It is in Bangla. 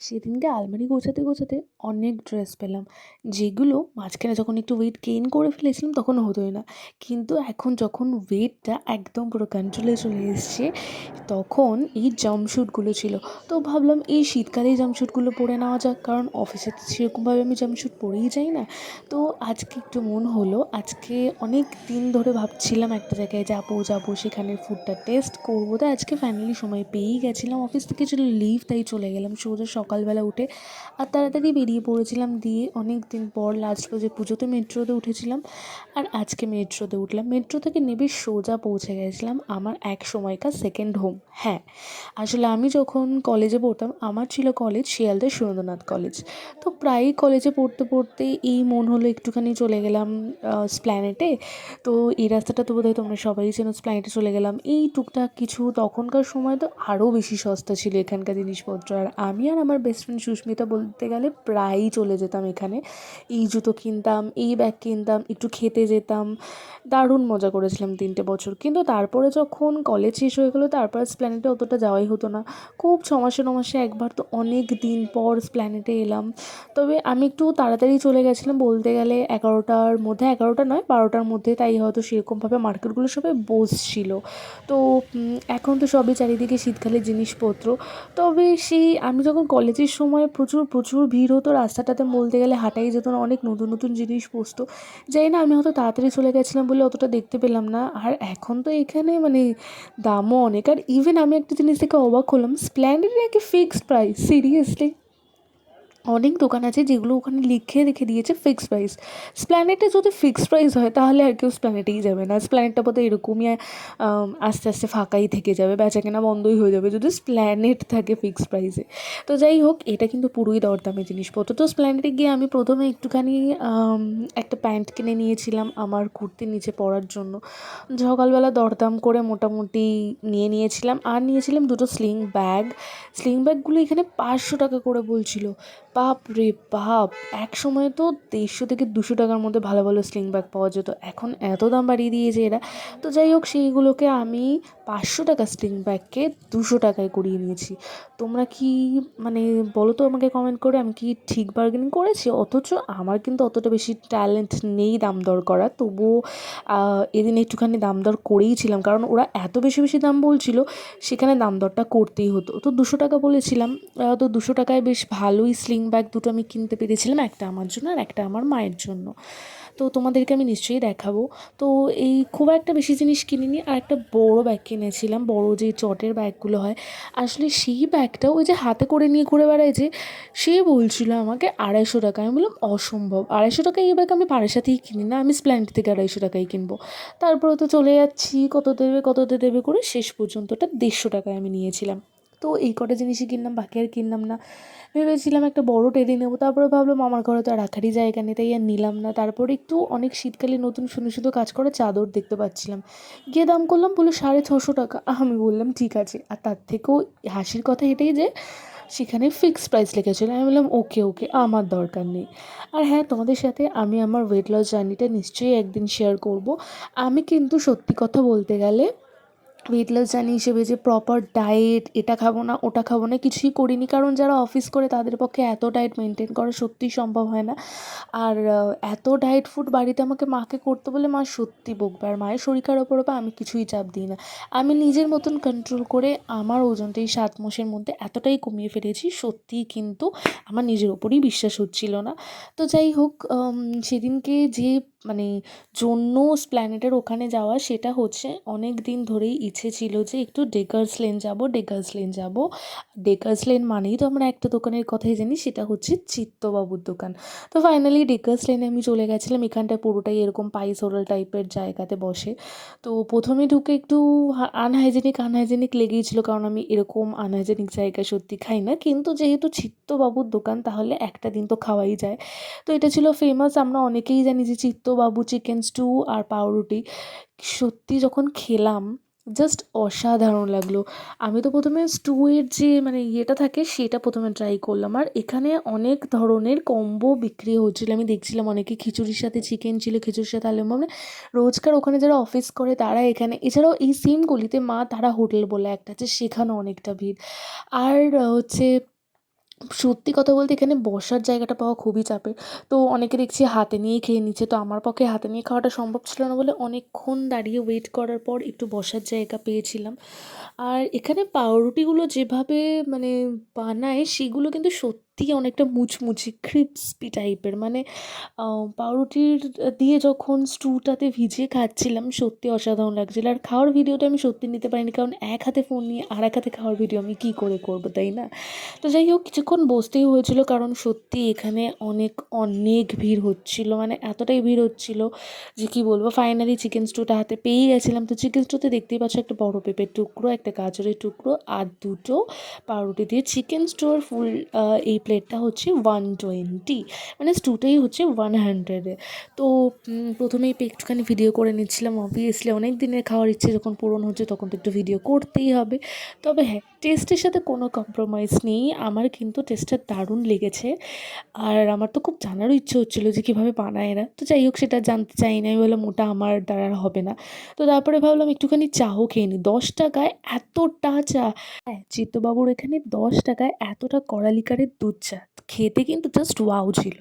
সেদিনকে আলমারি গোছাতে গোছাতে অনেক ড্রেস পেলাম। যেগুলো মাঝখানে যখন একটু ওয়েট গেইন করে ফেলেছিলাম তখন হতোই না। কিন্তু এখন যখন ওয়েটটা একদম পুরো কন্ট্রোলে চলে এসছে, তখন এই জাম্পস্যুটগুলো ছিল। তো ভাবলাম এই শীতকালে এই জাম্পস্যুটগুলো পরে নেওয়া যাক, কারণ অফিসে সেরকমভাবে আমি জাম্পস্যুট পরেই যাই না। তো আজকে একটু মন হলো, আজকে অনেক দিন ধরে ভাবছিলাম একটা জায়গায় যাব যাব সেখানে ফুডটা টেস্ট করব। তো আজকে ফাইনালি সময় পেয়েই গেছিলাম অফিস থেকে ছিল লিভ তাই চলে গেলাম, সোজা সকালবেলা উঠে আর তাড়াতাড়ি বেরিয়ে পড়েছিলাম দিয়ে অনেক দিন পর লাস্ট যে পুজোতে মেট্রোতে উঠেছিলাম আর আজকে মেট্রোতে উঠলাম। মেট্রো থেকে নেবে সোজা পৌঁছে গেছিলাম আমার এক সময়কার সেকেন্ড হোম হ্যাঁ। আসলে আমি যখন কলেজে পড়তাম, আমার ছিল কলেজ শিয়ালদা সুরেন্দ্রনাথ কলেজ তো প্রায়ই কলেজে পড়তে পড়তে এই মন হলো একটুখানি চলে গেলাম স্প্ল্যানেটে তো এই রাস্তাটা তো বোধহয় তোমরা সবাই চেনো স্প্ল্যানেটে চলে গেলাম। এই টুকটাক কিছু তখনকার সময় তো আরও বেশি সস্তা ছিল এখানকার জিনিসপত্র। আর আমি আর আমার বেস্ট ফ্রেন্ড সুস্মিতা বলতে গেলে প্রায়ই চলে যেতাম এখানে। এই জুতো কিনতাম, এই ব্যাগ কিনতাম, একটু খেতে যেতাম। দারুণ মজা করেছিলাম তিনটে বছর। কিন্তু তারপরে যখন কলেজ শেষ হয়ে গেলো, তারপর স্প্ল্যানেটে অতটা যাওয়াই হতো না। খুব ছ মাসে ন মাসে একবার তো অনেক দিন পর স্প্ল্যানেটে এলাম। তবে আমি একটু তাড়াতাড়ি চলে গেছিলাম বলতে গেলে এগারোটার মধ্যে, এগারোটা নয়, বারোটার মধ্যে। তাই হয়তো সেরকমভাবে মার্কেটগুলো সবাই বসছিল। তো এখন তো সবই চারিদিকে শীতকালের জিনিসপত্র। তবে সেই, আমি যখন কলেজের সময় প্রচুর প্রচুর ভিড় হতো। রাস্তাটাতে বলতে গেলে হাঁটাই যেত না, অনেক নতুন নতুন জিনিস পোস্ত যাই না, আমি হয়তো তাড়াতাড়ি চলে গেছিলাম বলে অতটা দেখতে পেলাম না। আর এখন তো এখানে মানে দামও অনেক। আর ইভেন আমি একটা জিনিস থেকে অবাক হলাম স্প্ল্যান্ডেডের নাকি ফিক্সড প্রাইস সিরিয়াসলি অনেক দোকান আছে যেগুলো ওখানে লিখে রেখে দিয়েছে ফিক্স প্রাইস স্প্ল্যানেটে যদি ফিক্স প্রাইস হয়, তাহলে আর কেউ স্প্ল্যানেটেই যাবে না। স্প্ল্যানেটটা বোধহয় এরকমই আস্তে আস্তে ফাঁকাই থেকে যাবে বেচা কেনা বন্ধই হয়ে যাবে যদি স্প্ল্যানেট থাকে ফিক্সড প্রাইসে তো যাই হোক, এটা কিন্তু পুরোই দরদামে জিনিসপত্র। তো স্প্ল্যানেটে গিয়ে আমি প্রথমে একটুখানি একটা প্যান্ট কিনে নিয়েছিলাম আমার কুর্তির নিচে পরার জন্য। সকালবেলা দরদাম করে মোটামুটি নিয়ে নিয়েছিলাম। আর নিয়েছিলাম দুটো স্লিং ব্যাগ স্লিং ব্যাগগুলো এখানে পাঁচশো টাকা করে বলছিল। বাপ রে বাপ, এক সময় তো দেড়শো থেকে দুশো টাকার মধ্যে ভালো ভালো স্লিং ব্যাগ পাওয়া যেত, এখন এত দাম বাড়িয়ে দিয়েছে এরা। তো যাই হোক, সেইগুলোকে আমি পাঁচশো টাকা স্লিং ব্যাগকে দুশো টাকায় করিয়ে নিয়েছি। তোমরা কি মানে বলো তো আমাকে কমেন্ট করে, আমি কি ঠিক বার্গেনিং করেছি? অথচ আমার কিন্তু অতটা বেশি ট্যালেন্ট নেই দাম দর করা তবুও এদিন একটুখানি দাম দর করেই ছিলাম, কারণ ওরা এত বেশি বেশি দাম বলছিল, সেখানে দাম দরটা করতেই হতো। তো দুশো টাকা বলেছিলাম তো দুশো টাকায় বেশ ভালোই স্লিং ব্যাগ দুটো আমি কিনতে পেরেছিলাম, একটা আমার জন্য আর একটা আমার মায়ের জন্য। তো তোমাদেরকে আমি নিশ্চয়ই দেখাবো। তো এই খুব একটা বেশি জিনিস কিনিনি, আর একটা বড় ব্যাগ কিনেছিলাম, বড় যে চটের ব্যাগগুলো হয়। আসলে সেই ব্যাগটা ওই যে হাতে করে নিয়ে ঘুরে বেড়ায় যে, সে বলছিল আমাকে আড়াইশো টাকা। আমি বললাম, অসম্ভব, আড়াইশো টাকা এই ব্যাগ আমি পাড়ের সাথেই কিনি না, আমি স্প্ল্যান্ড থেকে আড়াইশো টাকাই কিনবো। তারপরে তো চলে যাচ্ছি, কত দেবে কততে দেবে করে শেষ পর্যন্ত ওটা দেড়শো টাকায় আমি নিয়েছিলাম। তো এই কটা জিনিসই কিনলাম, বাকি আর কিনলাম না। ভেবেছিলাম একটা বড় টেডি নেব, তারপরে ভাবলাম আমার ঘরে তো আর রাখারই জায়গা নেই, তাই আর নিলাম না। তারপরে একটু অনেক শীতকালে নতুন সুন্দর সুন্দর কাজ করা চাদর দেখতে পাচ্ছিলাম। গিয়ে দাম করলাম বলল সাড়ে ছশো টাকা। আমি বললাম, ঠিক আছে। আর তার থেকেও হাসির কথা এটাই যে, সেখানে ফিক্সড প্রাইস লেখা আমি বললাম, ওকে ওকে, আমার দরকার নেই। আর হ্যাঁ তোমাদের সাথে আমি আমার ওয়েট লস জার্নিটা নিশ্চয়ই একদিন শেয়ার করব। আমি কিন্তু সত্যি কথা বলতে গেলে ওয়েট লস জার্নি হিসেবে যে প্রপার ডায়েট এটা খাব না, ওটা খাব না, কিছুই করিনি। কারণ যারা অফিস করে, তাদের পক্ষে এত ডায়েট মেনটেন করা সত্যিই সম্ভব হয় না। আর এত ডায়েট ফুড বাড়িতে আমাকে মাকে করতে বলে মা সত্যি বকবে। আর মায়ের শরীর খারাপ ওপর আমি কিছুই চাপ দিই না। আমি নিজের মতন কন্ট্রোল করে আমার ওজনটা এই সাত মাসের মধ্যে এতটাই কমিয়ে ফেলেছি, সত্যিই কিন্তু আমার নিজের ওপরই বিশ্বাস হচ্ছিল না। তো যাই হোক সেদিনকে যে মানে জন্য স্প্ল্যানেটের ওখানে যাওয়া, সেটা হচ্ছে অনেক দিন ধরেই ইচ্ছে ছিল যে একটু ডেকার্স লেন যাব ডেকার্স লেন যাব। ডেকার্স লেন মানেই তো আমরা একটা দোকানের কথাই জানি, সেটা হচ্ছে চিত্তবাবুর দোকান। তো ফাইনালি ডেকার্স লেনে আমি চলে গেছিলাম, এখানটায় পুরোটাই এরকম পাইস টাইপের জায়গাতে বসে। তো প্রথমে ঢুকে একটু আনহাইজেনিক আনহাইজেনিক লেগেইছিলো কারণ আমি এরকম আনহাইজেনিক জায়গা সত্যি খাই না। কিন্তু যেহেতু চিত্তবাবুর দোকান, তাহলে একটা দিন তো খাওয়াই যায়। তো এটা ছিল ফেমাস আমরা অনেকেই জানি যে চিত্ত বাবু চিকেন স্টু আর পাউরুটি। সত্যি যখন খেলাম জাস্ট অসাধারণ লাগল। আমি তো প্রথমে স্টুয়ের যে মানে ইয়েটা থাকে, সেটা প্রথমে ট্রাই করলাম। আর এখানে অনেক ধরনের কম্বো বিক্রি হচ্ছিল। আমি দেখছিলাম অনেকে খিচুড়ির সাথে চিকেন ছিল খিচুড়ির সাথে আলু মানে রোজকার ওখানে যারা অফিস করে, তারা এখানে, এছাড়াও এই সেম গলিতে মা তারা হোটেল বলে একটা আছে, সেখানেও অনেকটা ভিড়। আর হচ্ছে সত্যি কথা বলতে এখানে বসার জায়গাটা পাওয়া খুবই চাপের। তো অনেকে দেখছি হাতে নিয়েই খেয়ে নিচ্ছে। তো আমার পক্ষে হাতে নিয়ে খাওয়াটা সম্ভব ছিল না বলে অনেকক্ষণ দাঁড়িয়ে ওয়েট করার পর একটু বসার জায়গা পেয়েছিলাম। আর এখানে পাউরুটিগুলো যেভাবে মানে বানায়, সেগুলো কিন্তু সত্যিই অনেকটা মুচমুচে ক্রিস্পি টাইপের মানে পাউরুটির দিয়ে যখন স্টুটাতে ভিজিয়ে খাচ্ছিলাম সত্যি অসাধারণ লাগছিল। আর খাওয়ার ভিডিওটা আমি সত্যি নিতে পারিনি, কারণ এক হাতে ফোন নিয়ে আর এক হাতে খাওয়ার ভিডিও আমি কী করে করব, তাই না? তো যাই হোক, কিছুক্ষণ বসতেই হয়েছিল, কারণ সত্যি এখানে অনেক অনেক ভিড় হচ্ছিল। মানে এতটাই ভিড় হচ্ছিল যে কী বলব ফাইনালি চিকেন স্টুটা হাতে পেয়ে গেছিলাম। তো চিকেন স্টুতে দেখতেই পাচ্ছ একটা বড় পেঁপের টুকরো, একটা গাজরের টুকরো আর দুটো পাউরুটি দিয়ে চিকেন স্টোর ফুল এই প্লেটটা হচ্ছে ওয়ান টোয়েন্টি মানে স্টুটাই হচ্ছে ওয়ান হান্ড্রেডে তো প্রথমেই একটুখানি ভিডিও করে নিচ্ছিলাম অবভিয়াসলি অনেক দিনের খাওয়ার ইচ্ছে যখন পূরণ হচ্ছে তখন তো একটু ভিডিও করতেই হবে। তবে হ্যাঁ টেস্টের সাথে কোনো কম্প্রোমাইজ নেই, আমার কিন্তু টেস্টটা দারুণ লেগেছে। আর আমার তো খুব জানারও ইচ্ছে হচ্ছিল যে কীভাবে বানায় এরা। তো যাই হোক, সেটা জানতে চাই না, আমি বললাম ওটা আমার দ্বারা হবে না। তো তারপরে ভাবলাম একটুখানি চাও খেয়ে নিই। দশ টাকায় এতটা চা হ্যাঁ চিত্তবাবুর এখানে দশ টাকায় এতটা কড়ালিকারের দুধ চা খেতে কিন্তু জাস্ট ওয়াও ছিল।